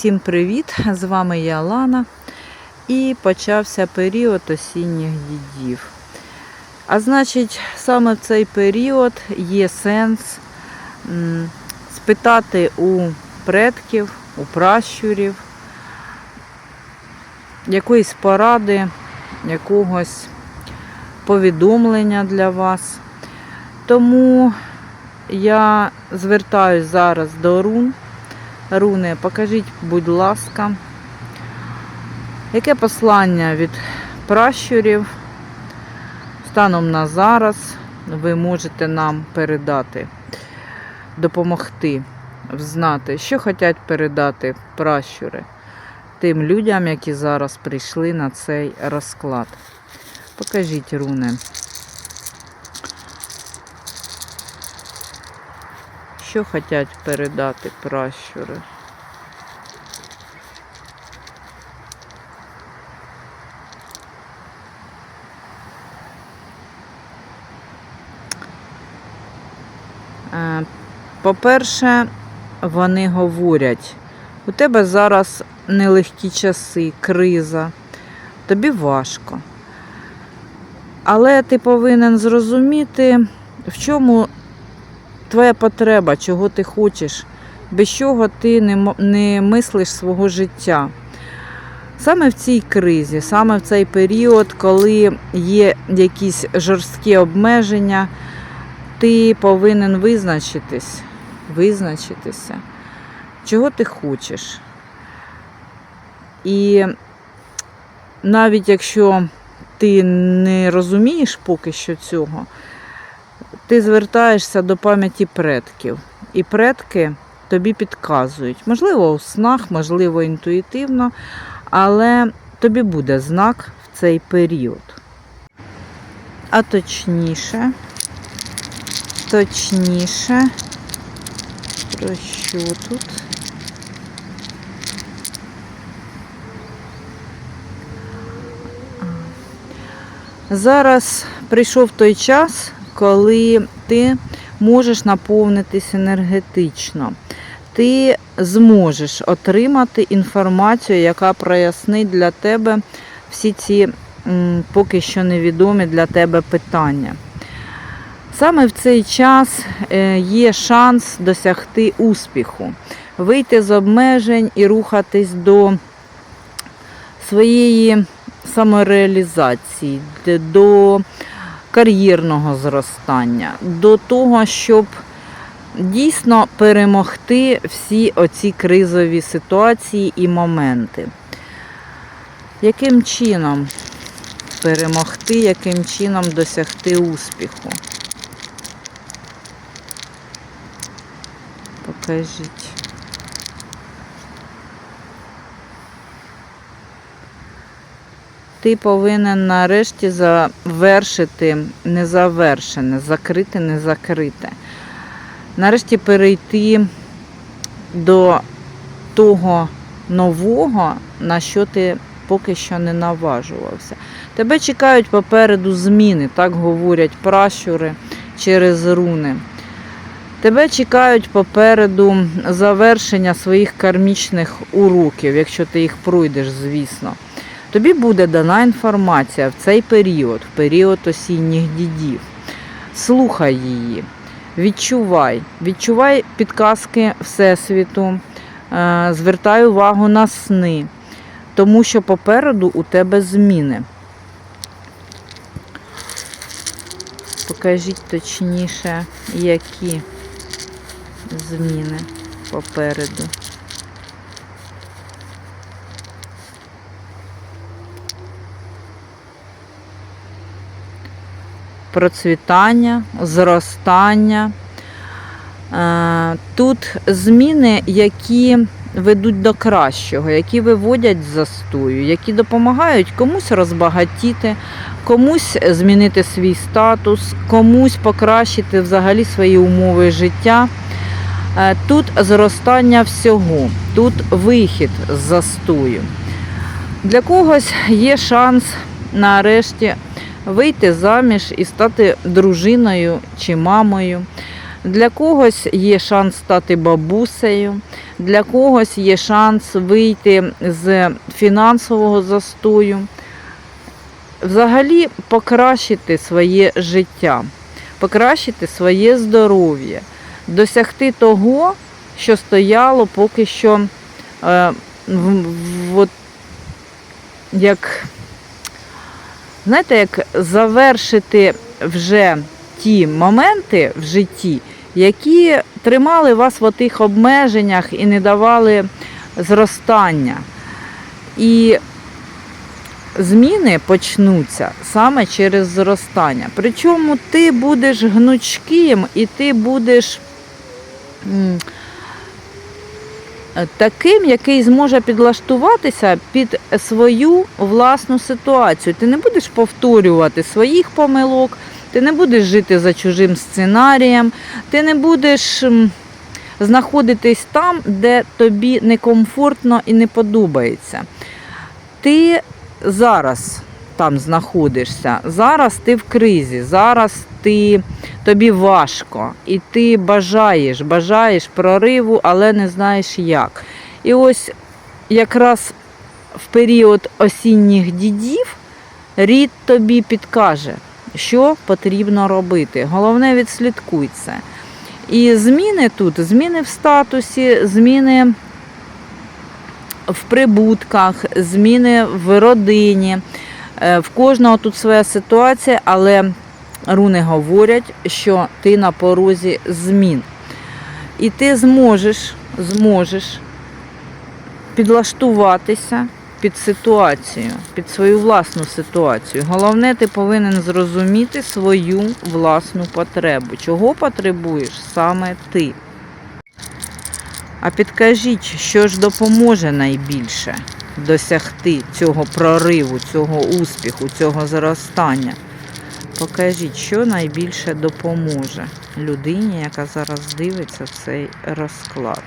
Всім привіт! З вами я Лана. І почався період осінніх дідів. А значить, саме в цей період є сенс спитати у предків, у пращурів якоїсь поради, якогось повідомлення для вас. Тому я звертаюсь зараз до рун. Руни, покажіть, будь ласка, яке послання від пращурів станом на зараз ви можете нам передати, допомогти взнати, що хочуть передати пращури тим людям, які зараз прийшли на цей розклад. Покажіть руни. Що хочуть передати пращури? Е, По-перше, вони говорять, у тебе зараз нелегкі часи, криза, тобі важко. Але ти повинен зрозуміти, в чому твоя потреба, чого ти хочеш, без чого ти не, не мислиш свого життя. Саме в цій кризі, саме в цей період, коли є якісь жорсткі обмеження, ти повинен визначитись, визначитися, чого ти хочеш. І навіть якщо ти не розумієш поки що цього, ти звертаєшся до пам'яті предків. І предки тобі підказують. Можливо, у снах, можливо, інтуїтивно, але тобі буде знак в цей період. А точніше, точніше, про що тут? Зараз прийшов той час, коли ти можеш наповнитись енергетично. Ти зможеш отримати інформацію, яка прояснить для тебе всі ці поки що невідомі для тебе питання. Саме в цей час е, є шанс досягти успіху, вийти з обмежень і рухатись до своєї самореалізації, до кар'єрного зростання, до того, щоб дійсно перемогти всі оці кризові ситуації і моменти. Яким чином перемогти, яким чином досягти успіху? Покажіть. Ти повинен нарешті завершити незавершене, закрити незакрите. Нарешті перейти до того нового, на що ти поки що не наважувався. Тебе чекають попереду зміни, так говорять пращури через руни. Тебе чекають попереду завершення своїх кармічних уроків, якщо ти їх пройдеш, звісно. Тобі буде дана інформація в цей період, в період осінніх дідів. Слухай її, відчувай, відчувай підказки Всесвіту, е, звертай увагу на сни, тому що попереду у тебе зміни. Покажіть точніше, які зміни попереду. Процвітання, зростання. Е, Тут зміни, які ведуть до кращого, які виводять з застою, які допомагають комусь розбагатіти, комусь змінити свій статус, комусь покращити взагалі свої умови життя. Е, Тут зростання всього, тут вихід з застою. Для когось є шанс нарешті вийти заміж і стати дружиною чи мамою. Для когось є шанс стати бабусею, Для когось є шанс вийти з фінансового застою, взагалі покращити своє життя, покращити своє здоров'я, досягти того, що стояло поки що е, в, в, от, як, знаєте, як завершити вже ті моменти в житті, які тримали вас в тих обмеженнях і не давали зростання. І зміни почнуться саме через зростання. Причому ти будеш гнучким і ти будеш таким, який зможе підлаштуватися під свою власну ситуацію. Ти не будеш повторювати своїх помилок, ти не будеш жити за чужим сценарієм, ти не будеш знаходитись там, де тобі некомфортно і не подобається. Ти зараз там знаходишся, зараз ти в кризі, зараз ти, тобі важко, і ти бажаєш, бажаєш прориву, але не знаєш як. І ось якраз в період осінніх дідів рід тобі підкаже, що потрібно робити. Головне, відслідкуй це. І зміни тут, зміни в статусі, зміни в прибутках, зміни в родині. Е, В кожного тут своя ситуація, але руни говорять, що ти на порозі змін. І ти зможеш, зможеш підлаштуватися під ситуацію, під свою власну ситуацію. Головне, ти повинен зрозуміти свою власну потребу. Чого потребуєш саме ти? А підкажіть, що ж допоможе найбільше досягти цього прориву, цього успіху, цього зростання? Покажіть, що найбільше допоможе людині, яка зараз дивиться цей розклад.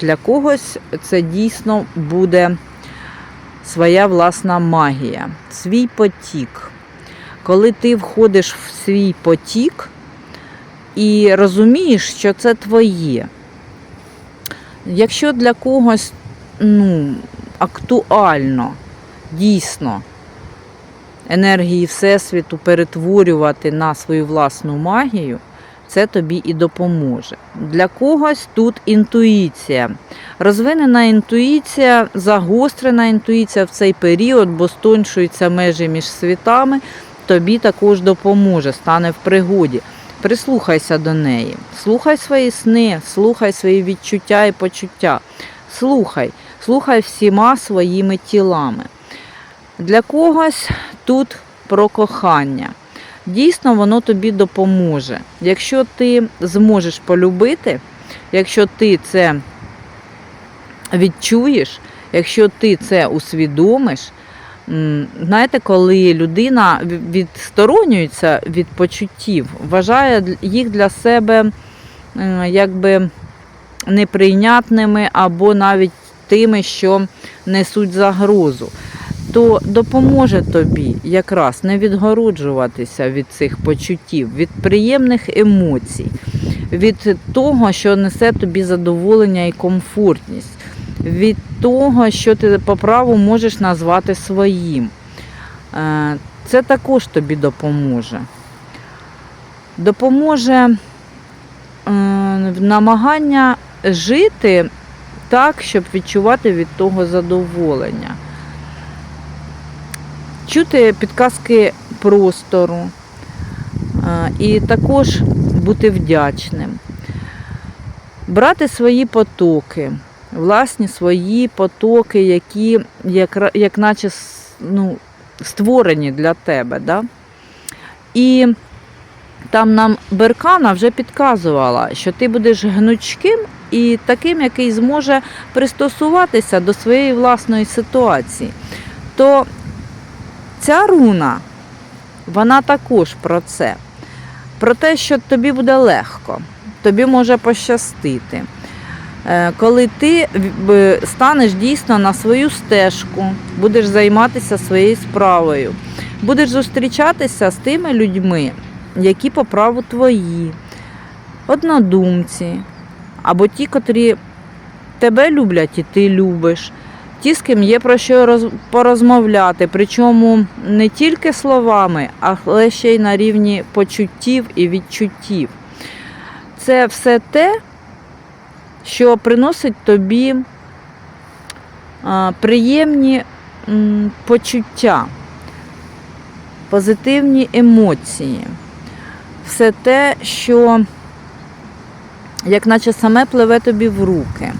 Для когось це дійсно буде своя власна магія, свій потік коли ти входиш в свій потік і розумієш, що це твоє. Якщо для когось ну, актуально, дійсно, енергії Всесвіту перетворювати на свою власну магію, це тобі і допоможе. Для когось тут інтуїція. Розвинена інтуїція, загострена інтуїція в цей період, бо стоншуються межі між світами тобі також допоможе, стане в пригоді. Прислухайся до неї, слухай свої сни, слухай свої відчуття і почуття. Слухай, слухай всіма своїми тілами. Для когось тут про кохання. Дійсно, воно тобі допоможе. Якщо ти зможеш полюбити, якщо ти це відчуєш, якщо ти це усвідомиш, Знаєте, коли людина відсторонюється від почуттів, вважає їх для себе якби неприйнятними або навіть тими, що несуть загрозу, то допоможе тобі якраз не відгороджуватися від цих почуттів, від приємних емоцій, від того, що несе тобі задоволення і комфортність від того, що ти по праву можеш назвати своїм. Е, Це також тобі допоможе. Допоможе намагання жити так, щоб відчувати від того задоволення. Чути підказки простору е, і також бути вдячним. Брати свої потоки власні свої потоки, які як, як наче ну, створені для тебе. Да? І там нам Беркана вже підказувала, що ти будеш гнучким і таким, який зможе пристосуватися до своєї власної ситуації. То ця руна, вона також про це. Про те, що тобі буде легко, тобі може пощастити. Е, Коли ти станеш дійсно на свою стежку, будеш займатися своєю справою, будеш зустрічатися з тими людьми, які по праву твої, однодумці, або ті, котрі тебе люблять і ти любиш, ті, з ким є про що порозмовляти, причому не тільки словами, але ще й на рівні почуттів і відчуттів. Це все те, що приносить тобі приємні почуття, позитивні емоції. Все те, що як наче саме пливе тобі в руки.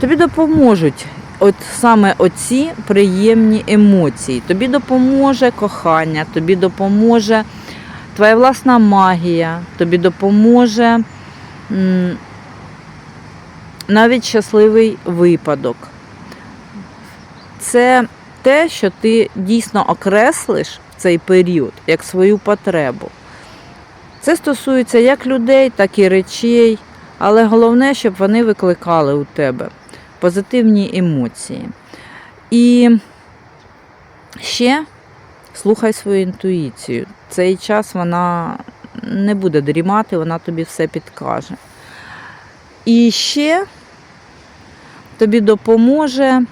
Тобі допоможуть от саме оці приємні емоції. Тобі допоможе кохання, тобі допоможе твоя власна магія, тобі допоможе навіть щасливий випадок. Це те, що ти дійсно окреслиш в цей період як свою потребу. Це стосується як людей, так і речей, але головне, щоб вони викликали у тебе позитивні емоції. І ще слухай свою інтуїцію. Цей час вона не буде дрімати, вона тобі все підкаже. І ще тобі допоможе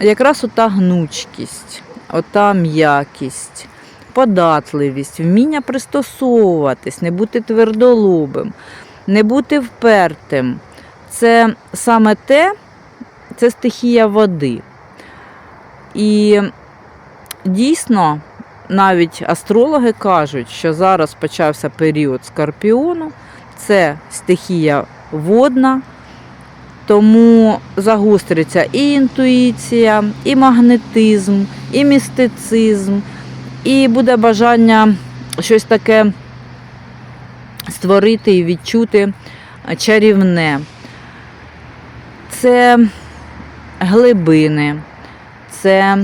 якраз ота гнучкість, ота м'якість, податливість, вміння пристосовуватись, не бути твердолобим, не бути впертим. Це саме те, це стихія води. І дійсно, навіть астрологи кажуть, що зараз почався період скорпіону, це стихія водна, тому загостриться і інтуїція, і магнетизм, і містицизм, і буде бажання щось таке створити і відчути чарівне. Це глибини, це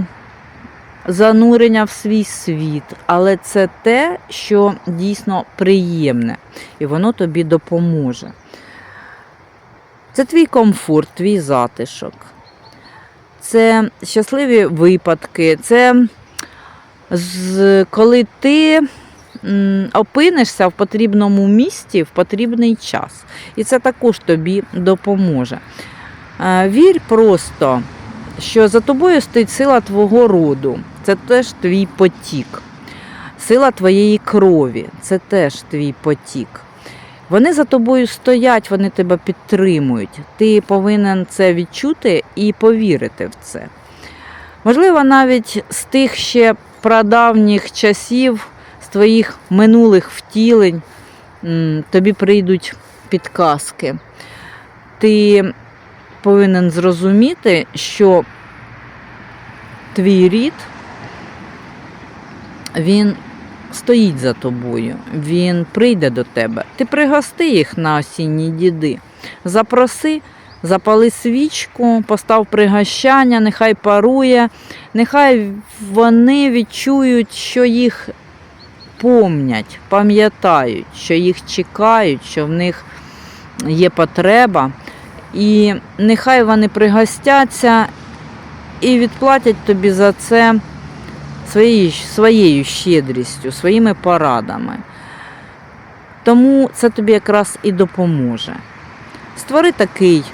занурення в свій світ, але це те, що дійсно приємне, і воно тобі допоможе. Це твій комфорт, твій затишок. Це щасливі випадки, це з, коли ти опинишся в потрібному місці в потрібний час. І це також тобі допоможе. Е, Вірь просто, що за тобою стоїть сила твого роду, це теж твій потік. Сила твоєї крові це теж твій потік. Вони за тобою стоять, вони тебе підтримують. Ти повинен це відчути і повірити в це. Можливо, навіть з тих ще прадавніх часів, з твоїх минулих втілень, тобі прийдуть підказки. Ти повинен зрозуміти, що твій рід він стоїть за тобою, він прийде до тебе. Ти пригости їх на осінні діди. Запроси, запали свічку, постав пригощання, нехай парує, нехай вони відчують, що їх помнять, пам'ятають, що їх чекають, що в них є потреба. І нехай вони пригостяться і відплатять тобі за це своєю, своєю щедрістю, своїми порадами. Тому це тобі якраз і допоможе. Створи такий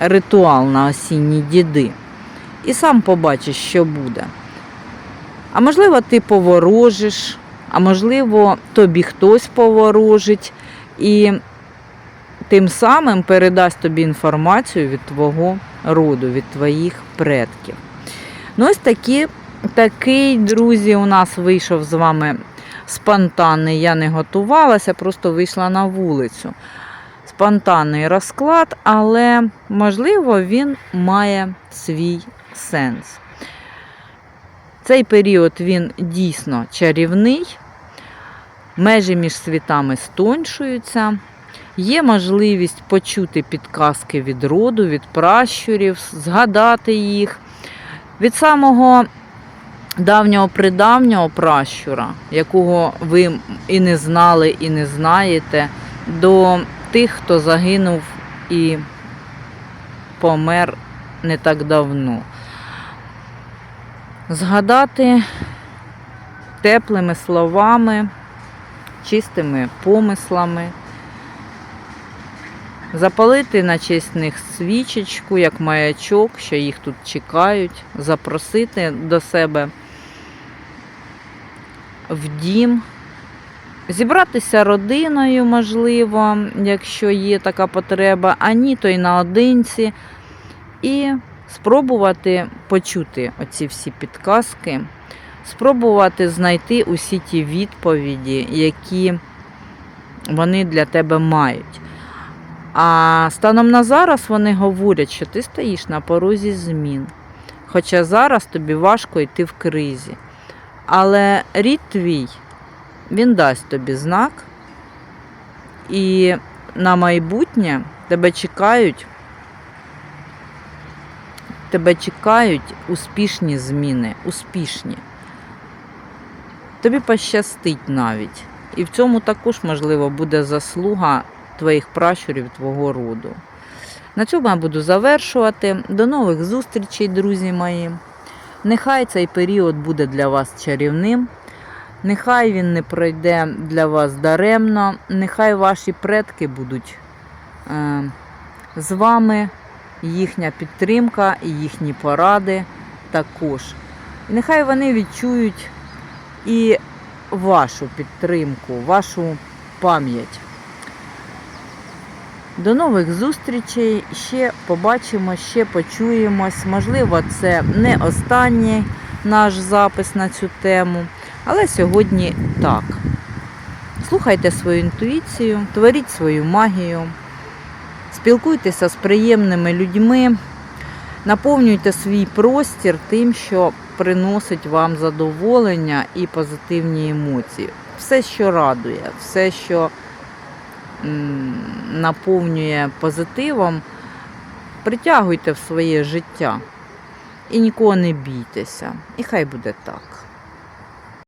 ритуал на осінні діди, і сам побачиш, що буде. А можливо, ти поворожиш, а можливо, тобі хтось поворожить і тим самим передасть тобі інформацію від твого роду, від твоїх предків. Ну, ось такі, такий, друзі, у нас вийшов з вами спонтанний. Я не готувалася, просто вийшла на вулицю. Спонтанний розклад, але, можливо, він має свій сенс. Цей період він дійсно чарівний, межі між світами стоншуються. Є можливість почути підказки від роду, від пращурів, згадати їх. Від самого давнього придавнього пращура, якого ви і не знали, і не знаєте, до тих, хто загинув і помер не так давно. Згадати теплими словами, чистими помислами, запалити на честь них свічечку, як маячок, що їх тут чекають, запросити до себе в дім, зібратися родиною, можливо, якщо є така потреба, а ні, то й наодинці, і спробувати почути оці всі підказки, спробувати знайти усі ті відповіді, які вони для тебе мають. А станом на зараз вони говорять, що ти стоїш на порозі змін. Хоча зараз тобі важко йти в кризі. Але рід твій, він дасть тобі знак, і на майбутнє тебе чекають, тебе чекають успішні зміни, успішні. Тобі пощастить навіть. І в цьому також, можливо, буде заслуга твоїх пращурів, твого роду. На цьому я буду завершувати. До нових зустрічей, друзі мої. Нехай цей період буде для вас чарівним. Нехай він не пройде для вас даремно. Нехай ваші предки будуть е, з вами, їхня підтримка і їхні поради також. І нехай вони відчують і вашу підтримку, вашу пам'ять. До нових зустрічей. Ще побачимо, ще почуємось. Можливо, це не останній наш запис на цю тему, але сьогодні так. Слухайте свою інтуїцію, творіть свою магію, спілкуйтеся з приємними людьми, наповнюйте свій простір тим, що приносить вам задоволення і позитивні емоції. Все, що радує, все, що наповнює позитивом, притягуйте в своє життя і нікого не бійтеся. І хай буде так.